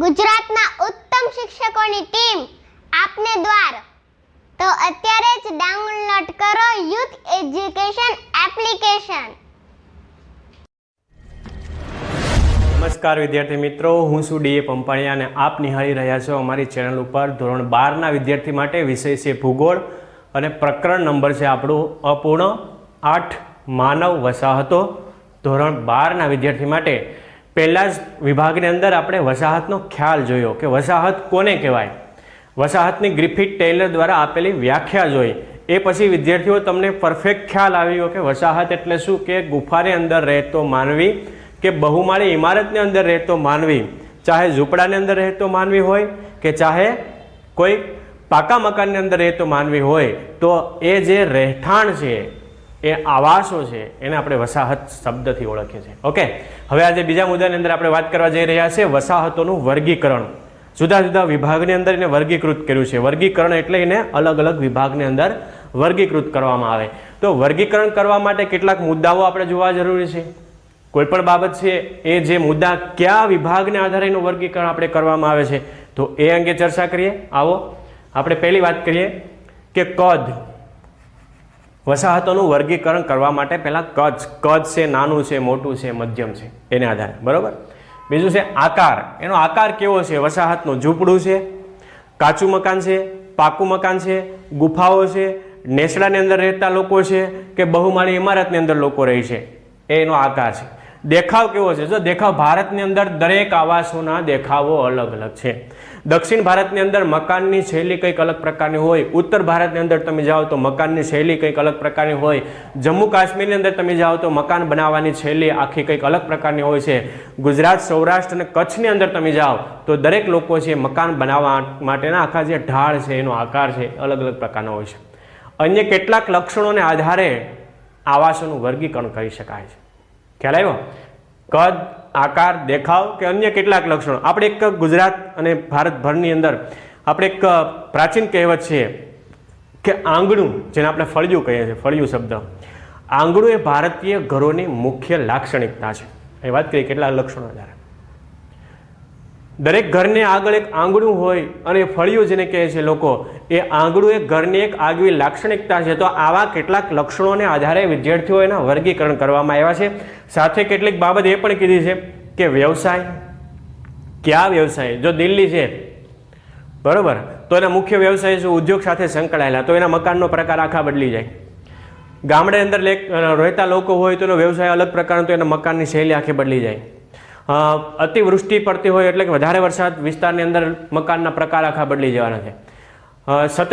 ગુજરાતના ઉત્તમ શિક્ષકોની ટીમ આપને દ્વાર. તો અત્યારે જ ડાઉનલોડ કરો યુથ એજ્યુકેશન એપ્લિકેશન. નમસ્કાર વિદ્યાર્થી મિત્રો, હું છું ડીએ પંપાણીયા અને આપ નિહાળી રહ્યા છો અમારી ચેનલ ઉપર ધોરણ બારના વિદ્યાર્થી માટે વિષય છે ભૂગોળ અને પ્રકરણ નંબર છે આપણું અપૂર્ણ આઠ માનવ વસાહતો ધોરણ બારના વિદ્યાર્થી માટે. પહેલાં જ વિભાગની અંદર આપણે વસાહતનો ખ્યાલ જોયો કે વસાહત કોને કહેવાય? વસાહતની ગ્રિફિટ ટેલર દ્વારા આપેલી વ્યાખ્યા જોઈ. એ પછી વિદ્યાર્થીઓ તમને પરફેક્ટ ખ્યાલ આવ્યો કે વસાહત એટલે શું? કે ગુફાની અંદર રહેતો માનવી કે બહુમાળી ઇમારતની અંદર રહેતો માનવી? ચાહે ઝૂંપડાની અંદર રહેતો માનવી હોય કે ચાહે કોઈ પાકા મકાનની અંદર રહેતો માનવી હોય, તો એ જે રહેઠાણ છે એ આવાસો છે, એને આપણે વસાહત શબ્દથી ઓળખીએ છીએ. ઓકે હવે આજે બીજા મુદ્દાની અંદર આપણે વાત કરવા જઈ રહ્યા છે વસાહતોનું વર્ગીકરણ. જુદા જુદા વિભાગની અંદર એને વર્ગીકૃત કર્યું છે. વર્ગીકરણ એટલે એને અલગ અલગ વિભાગની અંદર વર્ગીકૃત કરવામાં આવે. તો વર્ગીકરણ કરવા માટે કેટલાક મુદ્દાઓ આપણે જોવા જરૂરી છે? કોઈ પણ બાબત છે એ જે મુદ્દા કયા વિભાગને આધારે એનું વર્ગીકરણ આપણે કરવામાં આવે છે, તો એ અંગે ચર્ચા કરીએ. આવો, આપણે પહેલી વાત કરીએ કે કદ. વસાહતોનું વર્ગીકરણ કરવા માટે પહેલાં કદ કદ છે, નાનું છે, મોટું છે, મધ્યમ છે, એને આધારે. બરાબર? બીજું છે આકાર. એનો આકાર કેવો છે? વસાહતનું ઝૂંપડું છે, કાચું મકાન છે, પાકું મકાન છે, ગુફાઓ છે, નેસડાની અંદર રહેતા લોકો છે કે બહુમાળી ઇમારતની અંદર લોકો રહે છે? એનો આકાર છે. દેખાવ કેવો છે? જો દેખાવ ભારતની અંદર દરેક આવાસોના દેખાવો અલગ અલગ છે. દક્ષિણ ભારતની અંદર મકાનની શૈલી કંઈક અલગ પ્રકારની હોય, ઉત્તર ભારતની અંદર તમે જાઓ તો મકાનની શૈલી કંઈક અલગ પ્રકારની હોય, જમ્મુ કાશ્મીરની અંદર તમે જાઓ તો મકાન બનાવવાની શૈલી આખી કંઈક અલગ પ્રકારની હોય છે. ગુજરાત, સૌરાષ્ટ્ર અને કચ્છની અંદર તમે જાઓ તો દરેક લોકો છે મકાન બનાવવા માટેના આખા જે ઢાળ છે એનો આકાર છે અલગ અલગ પ્રકારનો હોય છે. અન્ય કેટલાક લક્ષણોને આધારે આવાસોનું વર્ગીકરણ કરી શકાય છે. ખ્યાલ આવ્યો? કદ, આકાર, દેખાવ કે અન્ય કેટલાક લક્ષણો? આપણે એક ગુજરાત અને ભારતભરની અંદર આપણે એક પ્રાચીન કહેવત છે કે આંગણું, જેને આપણે ફળિયું કહીએ છીએ, ફળિયું શબ્દ. આંગણું એ ભારતીય ઘરોની મુખ્ય લાક્ષણિકતા છે. એ વાત કરીએ કેટલા લક્ષણો આધારે દરેક ઘરને આગળ એક આંગણું હોય અને ફળિયું જેને કહે છે લોકો, એ આંગણું એક ઘરની એક આગવી લાક્ષણિકતા છે. તો આવા કેટલાક લક્ષણોને આધારે વિદ્યાર્થીઓ એના વર્ગીકરણ કરવામાં આવ્યા છે. સાથે કેટલીક બાબત એ પણ કીધી છે કે વ્યવસાય, કયા વ્યવસાય? જો દિલ્હી છે, બરોબર? તો એના મુખ્ય વ્યવસાય શું? ઉદ્યોગ સાથે સંકળાયેલા. તો એના મકાનનો પ્રકાર આખા બદલી જાય. ગામડે અંદર રહેતા લોકો હોય તો એનો વ્યવસાય અલગ પ્રકારનો, તો એના મકાનની શૈલી આખી બદલી જાય. અતિવૃષ્ટિ પડતી હોય એટલે કે વધારે વરસાદ વિસ્તારની અંદર મકાનના પ્રકાર આખા બદલી જવાના છે. સતત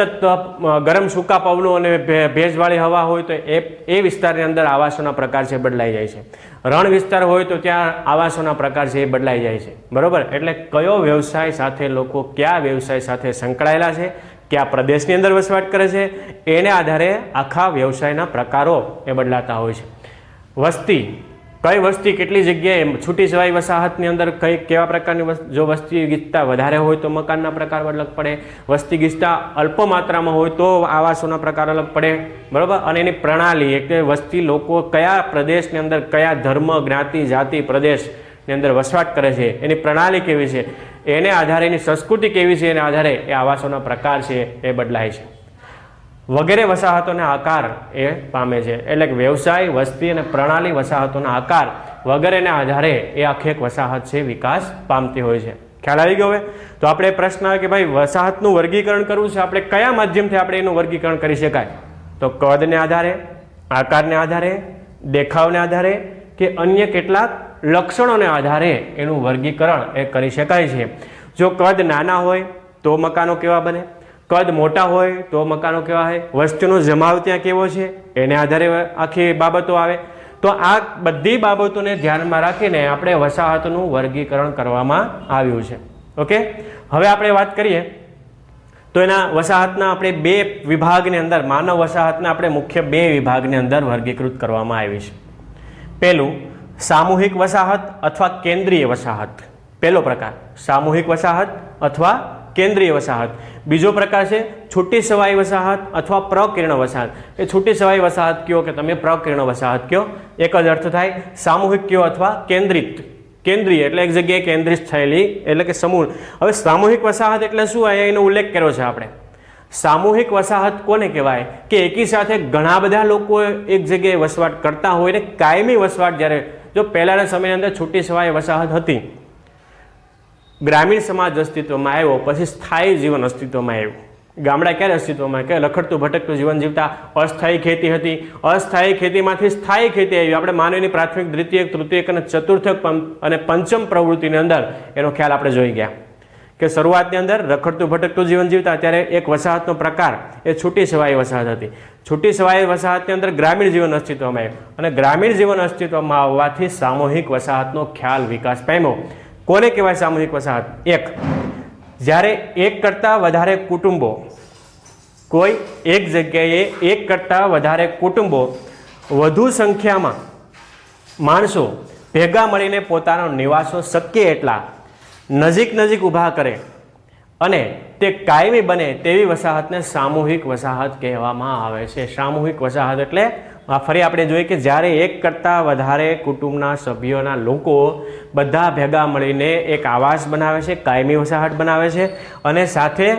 ગરમ સૂકા પવનો અને ભેજવાળી હવા હોય તો એ એ વિસ્તારની અંદર આવાસોના પ્રકાર છે બદલાઈ જાય છે. રણ વિસ્તાર હોય તો ત્યાં આવાસોના પ્રકાર છે એ બદલાઈ જાય છે. બરોબર? એટલે કયો વ્યવસાય સાથે લોકો કયા વ્યવસાય સાથે સંકળાયેલા છે, કયા પ્રદેશની અંદર વસવાટ કરે છે, એને આધારે આખા વ્યવસાયના પ્રકારો એ બદલાતા હોય છે. વસ્તી કઈ વસ્તી કેટલી જગ્યાએ છૂટી છવાઈ વસાહતની અંદર, કઈ કેવા પ્રકારની જો વસ્તી ગીચતા વધારે હોય તો મકાનના પ્રકાર અલગ પડે, વસ્તી ગીચતા અલ્પ માત્રામાં હોય તો આવાસોના પ્રકાર અલગ પડે, બરાબર? અને એની પ્રણાલી એટલે વસ્તી લોકો કયા પ્રદેશની અંદર, કયા ધર્મ, જ્ઞાતિ, જાતિ, પ્રદેશની અંદર વસવાટ કરે છે, એની પ્રણાલી કેવી છે, એને આધારે એની સંસ્કૃતિ કેવી છે, એના આધારે એ આવાસોના પ્રકાર છે, એ બદલાય છે. વગેરે વસાહતોના આકાર એ પામે છે. એટલે કે વ્યવસાય, વસ્તી અને પ્રણાલી વસાહતોના આકાર વગેરેના આધારે એ આખી એક વસાહત છે, વિકાસ પામતી હોય છે. ખ્યાલ આવી ગયો હવે? તો આપણે પ્રશ્ન આવે કે ભાઈ વસાહતનું વર્ગીકરણ કરવું છે, આપણે કયા માધ્યમથી આપણે એનું વર્ગીકરણ કરી શકાય? તો કદને આધારે, આકારને આધારે, દેખાવને આધારે કે અન્ય કેટલાક લક્ષણોને આધારે એનું વર્ગીકરણ એ કરી શકાય છે. જો કદ નાના હોય તો મકાનો કેવા બને? કદ મોટા હોય તો મકાનો કહેવાય, વસ્તીનો જમાવ ત્યાં કેવો છે, એને આધારે આખી બાબતો આવે. તો આ બધી બાબતોને ધ્યાનમાં રાખીને આપણે વસાહતનું વર્ગીકરણ કરવામાં આવ્યું છે. ઓકે? હવે આપણે વાત કરીએ. તો એના વસાહતના આપણે બે વિભાગની અંદર, માનવ વસાહતના આપણે મુખ્ય બે વિભાગની અંદર વર્ગીકૃત કરવામાં આવી છે. પહેલું, સામૂહિક વસાહત અથવા કેન્દ્રીય વસાહત. પહેલો પ્રકાર, સામૂહિક વસાહત અથવા કેન્દ્રીય વસાહત. બીજો પ્રકાર છે છૂટી સવાઈ વસાહત અથવા પ્રકીર્ણ વસાહત. એ છૂટી સવાઈ વસાહત કયો કે તમે પ્રકીર્ણ વસાહત કયો? એક જ અર્થ થાય સામૂહિક કયો અથવા કેન્દ્રિત. કેન્દ્રીય એટલે એક જગ્યાએ કેન્દ્રિત થયેલી એટલે કે સમૂહ હવે સામૂહિક વસાહત એટલે શું? અહીંયા એનો ઉલ્લેખ કર્યો છે આપણે. સામૂહિક વસાહત કોને કહેવાય? કે એકી સાથે ઘણા બધા લોકો એક જગ્યાએ વસવાટ કરતા હોય ને કાયમી વસવાટ જ્યારે, જો પહેલાંના સમયની અંદર છૂટી સવાઈ વસાહત હતી ગ્રામીણ સમાજ અસ્તિત્વમાં આવ્યો, પછી સ્થાયી જીવન અસ્તિત્વમાં આવ્યું. ગામડા ક્યારે અસ્તિત્વમાં? કે લખડતું ભટકતું જીવન જીવતા અસ્થાયી ખેતી હતી. અસ્થાયી ખેતીમાંથી સ્થાયી ખેતી આવી. આપણે માનવીની પ્રાથમિક દ્વિતીયક તૃતીયક અને ચતુર્થક અને પંચમ પ્રવૃત્તિની અંદર એનો ખ્યાલ આપણે જોઈ ગયા. કે શરૂઆતની અંદર રખડતું ભટકતું જીવન જીવતા, ત્યારે એક વસાહતનો પ્રકાર, એ છૂટી સવાઈ વસાહત હતી. છૂટી સવાઈ વસાહતની અંદર ગ્રામીણ જીવન અસ્તિત્વમાં આવ્યું. અને ગ્રામીણ જીવન અસ્તિત્વમાં આવવાથી સામૂહિક વસાહતનો ખ્યાલ વિકાસ પામ્યો. કોને કહેવાય સામૂહિક વસાહત? એક. જ્યારે એક કરતાં વધારે કુટુંબો કોઈ એક જગ્યાએ એક કરતાં વધારે કુટુંબો વધુ સંખ્યામાં માણસો ભેગા મળીને પોતાનો નિવાસો શક્ય એટલા નજીક નજીક ઊભા કરે અને તે કાયમી બને તેવી વસાહતને સામૂહિક વસાહત કહેવામાં આવે છે. સામૂહિક વસાહત એટલે ફરી આપણે જોઈએ કે જ્યારે એક કરતાં વધારે કુટુંબના સભ્યોના લોકો બધા ભેગા મળીને એક આવાસ બનાવે છે, કાયમી વસાહત બનાવે છે અને સાથે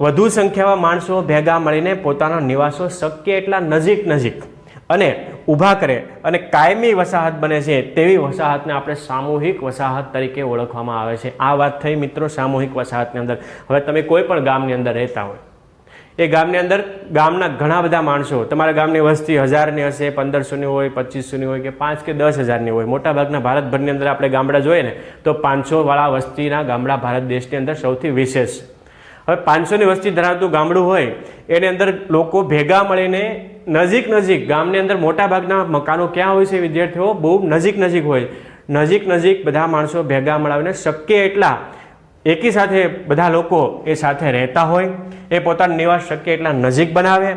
વધુ સંખ્યામાં માણસો ભેગા મળીને પોતાનો નિવાસો શક્ય એટલા નજીક નજીક અને ઊભા કરે અને કાયમી વસાહત બને છે તેવી વસાહતને આપણે સામૂહિક વસાહત તરીકે ઓળખવામાં આવે છે. આ વાત થઈ મિત્રો સામૂહિક વસાહતની અંદર. હવે તમે કોઈ પણ ગામની અંદર રહેતા હોય એ ગામની અંદર ગામના ઘણા બધા માણસો, તમારા ગામની વસ્તી હજારની હશે, પંદરસોની હોય, પચીસોની હોય કે પાંચ કે દસ હજારની હોય. મોટાભાગના ભારતભરની અંદર આપણે ગામડા જોઈએ ને, તો પાંચસોવાળા વસ્તીના ગામડા ભારત દેશની અંદર સૌથી વિશેષ. હવે પાંચસોની વસ્તી ધરાવતું ગામડું હોય, એની અંદર લોકો ભેગા મળીને નજીક નજીક, ગામની અંદર મોટા ભાગના મકાનો ક્યાં હોય છે વિદ્યાર્થીઓ બહુ નજીક નજીક હોય. નજીક નજીક બધા માણસો ભેગા મળાવીને શક્ય એટલા એકી સાથે બધા લોકો એ સાથે રહેતા હોય, એ પોતાનું નિવાસ શક્ય એટલા નજીક બનાવે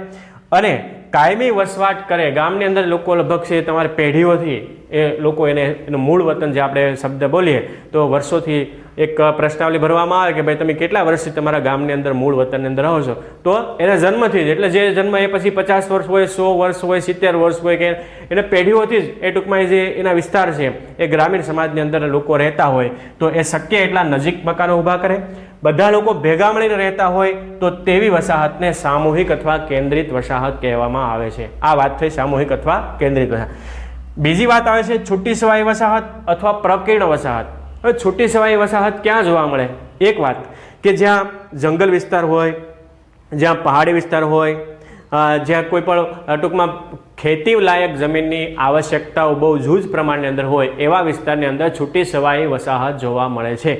અને કાયમી વસવાટ કરે. ગામની અંદર લોકો લગભગ છે તમારે પેઢીઓથી એ લોકો એને, એનું મૂળ વતન જે આપણે શબ્દ બોલીએ, તો વર્ષોથી એક પ્રશ્નાવલી ભરવામાં આવે કે ભાઈ તમે કેટલા વર્ષથી તમારા ગામની અંદર મૂળ વતનની અંદર રહો છો? તો એના જન્મથી જ, એટલે જે જન્મ એ પછી પચાસ વર્ષ હોય, સો વર્ષ હોય, સિત્તેર વર્ષ હોય કે એને પેઢીઓથી જ, એ ટૂંકમાં જે એના વિસ્તાર છે, એ ગ્રામીણ સમાજની અંદર લોકો રહેતા હોય, તો એ શક્ય એટલા નજીક મકાનો ઊભા કરે. બધા લોકો ભેગા મળીને રહેતા હોય તો તેવી વસાહતને સામૂહિક અથવા કેન્દ્રિત વસાહત કહેવામાં આવે છે. આ વાત થઈ સામૂહિક અથવા કેન્દ્રિત વસાહત. બીજી વાત આવે છે છૂટી સવાઈ વસાહત અથવા પ્રકીર્ણ વસાહત. હવે છૂટી સવાઈ વસાહત ક્યાં જોવા મળે? એક વાત, કે જ્યાં જંગલ વિસ્તાર હોય, જ્યાં પહાડી વિસ્તાર હોય જ્યાં કોઈ પણ ટૂંકમાં ખેતી લાયક જમીનની આવશ્યકતાઓ બહુ જૂજ પ્રમાણની અંદર હોય એવા વિસ્તારની અંદર છૂટી સવાઈ વસાહત જોવા મળે છે.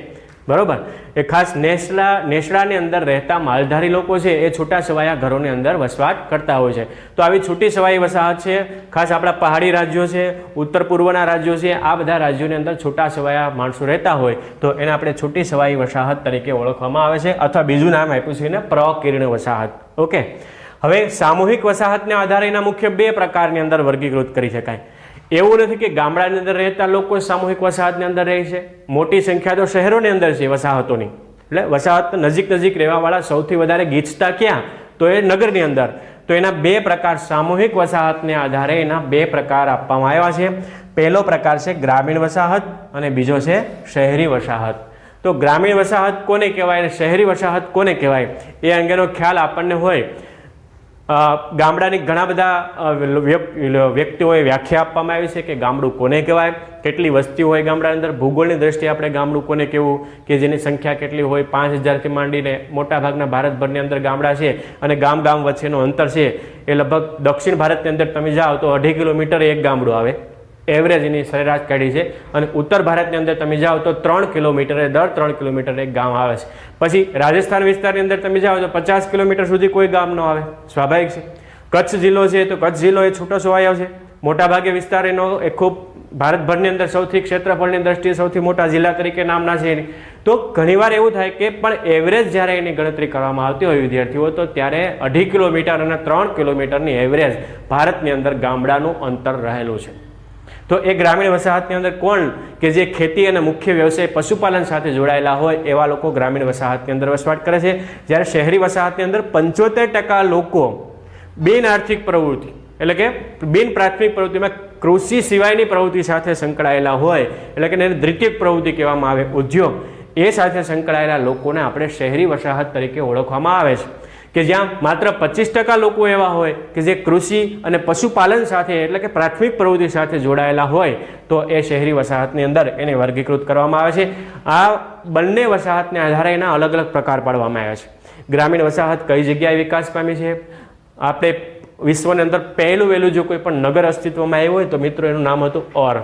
બરોબર? એ ખાસ નેસડા નેસડાની અંદર રહેતા માલધારી લોકો છે, એ છૂટા છવાયા ઘરોની અંદર વસવાટ કરતા હોય છે. તો આવી છૂટી છવાઈ વસાહત છે, ખાસ આપણા પહાડી રાજ્યો છે, ઉત્તર પૂર્વના રાજ્યો છે, આ બધા રાજ્યોની અંદર છૂટા છવાયા માણસો રહેતા હોય, તો એને આપણે છૂટી છવાઈ વસાહત તરીકે ઓળખવામાં આવે છે, અથવા બીજું નામ આપ્યું છે એને પ્રકીર્ણ વસાહત. ઓકે? હવે સામૂહિક વસાહતને આધારે એના મુખ્ય બે પ્રકારની અંદર વર્ગીકૃત કરી શકાય. એવું નથી કે ગામડાની અંદર રહેતા લોકો સામૂહિક વસાહતની અંદર રહે છે. મોટી સંખ્યા તો શહેરોની અંદર છે વસાહતોની. એટલે વસાહત નજીક નજીક રહેવાવાળા સૌથી વધારે ગીચતા ક્યાં? તો એ નગરની અંદર. તો એના બે પ્રકાર સામૂહિક વસાહતને આધારે એના બે પ્રકાર આપવામાં આવ્યા છે. પહેલો પ્રકાર છે ગ્રામીણ વસાહત અને બીજો છે શહેરી વસાહત. તો ગ્રામીણ વસાહત કોને કહેવાય અને શહેરી વસાહત કોને કહેવાય? એ અંગેનો ખ્યાલ આપણને હોય ગામડાની ઘણા બધા વ્યક્તિઓએ વ્યાખ્યા આપવામાં આવી છે કે ગામડું કોને કહેવાય, કેટલી વસ્તી હોય ગામડાની અંદર, ભૂગોળની દ્રષ્ટિએ આપણે ગામડું કોને કહેવું, કે જેની સંખ્યા કેટલી હોય, પાંચ હજારથી માંડીને મોટાભાગના ભારતભરની અંદર ગામડા છે અને ગામ ગામ વચ્ચેનું અંતર છે. એ લગભગ દક્ષિણ ભારતની અંદર તમે જાઓ તો અઢી કિલોમીટર એક ગામડું આવે. એવરેજ એની સરેરાશ કાઢી છે અને ઉત્તર ભારતની અંદર તમે જાઓ તો ત્રણ કિલોમીટરે, દર ત્રણ કિલોમીટર એક ગામ આવે છે. પછી રાજસ્થાન વિસ્તારની અંદર તમે જાઓ તો પચાસ કિલોમીટર સુધી કોઈ ગામ ન આવે. સ્વાભાવિક છે. કચ્છ જિલ્લો છે તો કચ્છ જિલ્લો એ છૂટો છવાયો છે. મોટાભાગે વિસ્તાર એનો એ ખૂબ ભારતભરની અંદર સૌથી ક્ષેત્રફળની દ્રષ્ટિએ સૌથી મોટા જિલ્લા તરીકે નામના છે એની. તો ઘણીવાર એવું થાય કે પણ એવરેજ જ્યારે એની ગણતરી કરવામાં આવતી હોય વિદ્યાર્થીઓ તો ત્યારે અઢી કિલોમીટર અને ત્રણ કિલોમીટરની એવરેજ ભારતની અંદર ગામડાનું અંતર રહેલું છે. તો એ ગ્રામીણ વસાહતની અંદર કોણ કે જે ખેતી અને મુખ્ય વ્યવસાય પશુપાલન સાથે જોડાયેલા હોય એવા લોકો ગ્રામીણ વસાહતની અંદર વસવાટ કરે છે. જ્યારે શહેરી વસાહતની અંદર પંચોતેર ટકા લોકો બિન આર્થિક પ્રવૃત્તિ, એટલે કે બિન પ્રાથમિક પ્રવૃત્તિમાં કૃષિ સિવાયની પ્રવૃત્તિ સાથે સંકળાયેલા હોય, એટલે કે એને દ્વિતીય પ્રવૃત્તિ કહેવામાં આવે, ઉદ્યોગ, એ સાથે સંકળાયેલા લોકોને આપણે શહેરી વસાહત તરીકે ઓળખવામાં આવે છે. કે જ્યાં માત્ર પચીસ ટકા લોકો એવા હોય કે જે કૃષિ અને પશુપાલન સાથે એટલે કે પ્રાથમિક પ્રવૃત્તિ સાથે જોડાયેલા હોય, તો એ શહેરી વસાહતની અંદર એને વર્ગીકૃત કરવામાં આવે છે. આ બંને વસાહતને આધારે એના અલગ અલગ પ્રકાર પાડવામાં આવ્યા છે. ગ્રામીણ વસાહત કઈ જગ્યાએ વિકાસ પામી છે? આપણે વિશ્વની અંદર પહેલું વહેલું જો કોઈ પણ નગર અસ્તિત્વમાં આવ્યું હોય તો મિત્રો એનું નામ હતું ઓર.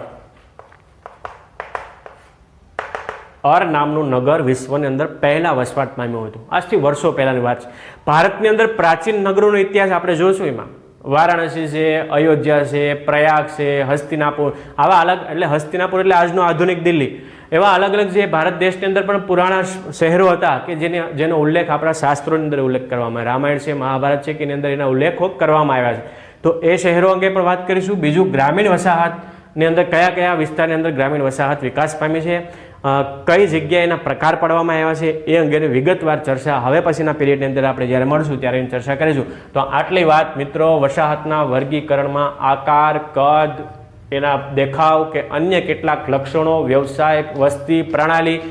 અર નામનું નગર વિશ્વની અંદર પહેલા વસવાટ પામ્યું હતું. આજથી વર્ષો પહેલાની વાત છે. ભારતની અંદર પ્રાચીન નગરોનો ઇતિહાસ આપણે જોશું એમાં. વારાણસી છે, અયોધ્યા છે, પ્રયાગ છે, હસ્તિનાપુર. આવા અલગ, એટલે હસ્તિનાપુર એટલે આજનું આધુનિક દિલ્હી. એવા અલગ અલગ જે ભારત દેશની અંદર પણ પુરાણા શહેરો હતા કે જેને, જેનો ઉલ્લેખ આપણા શાસ્ત્રોની અંદર ઉલ્લેખ કરવામાં રામાયણ છે, મહાભારત છે, કે એની અંદર એના ઉલ્લેખો કરવામાં આવ્યા છે. તો એ શહેરો અંગે પણ વાત કરીશું. બીજું ગ્રામીણ વસાહતની અંદર કયા કયા વિસ્તારની અંદર ગ્રામીણ વસાહત વિકાસ પામી છે? કઈ જગ્યાએ એના પ્રકાર પાડવામાં આવ્યા છે એ અંગેની વિગતવાર ચર્ચા હવે પછીના પીરિયડની અંદર આપણે જ્યારે મળશું ત્યારે એની ચર્ચા કરીશું. તો આટલી વાત, મિત્રો, વસાહતના વર્ગીકરણમાં આકાર, કદ, એના દેખાવ કે અન્ય કેટલાક લક્ષણો વ્યવસાય વસ્તી, પ્રણાલી,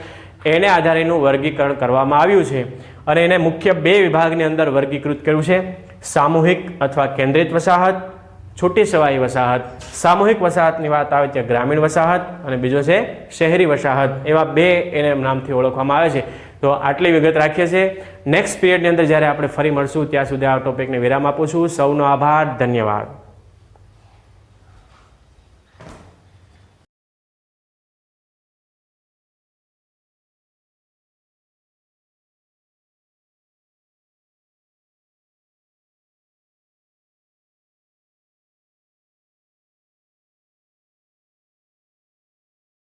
એને આધારેનું વર્ગીકરણ કરવામાં આવ્યું છે. અને એને મુખ્ય બે વિભાગની અંદર વર્ગીકૃત કર્યું છે. સામૂહિક અથવા કેન્દ્રિત વસાહત છૂટી સવાઈ વસાહત, સામૂહિક વસાહતની વાત આવે ત્યાં ગ્રામીણ વસાહત અને બીજો છે શહેરી વસાહત. એવા બે એને નામથી ઓળખવામાં આવે છે. તો આટલી વિગત રાખીએ છીએ. નેક્સ્ટ પીરિયડની અંદર જ્યારે આપણે ફરી મળશું, ત્યાં સુધી આ ટોપિકને વિરામ આપું છું. સૌનો આભાર. ધન્યવાદ.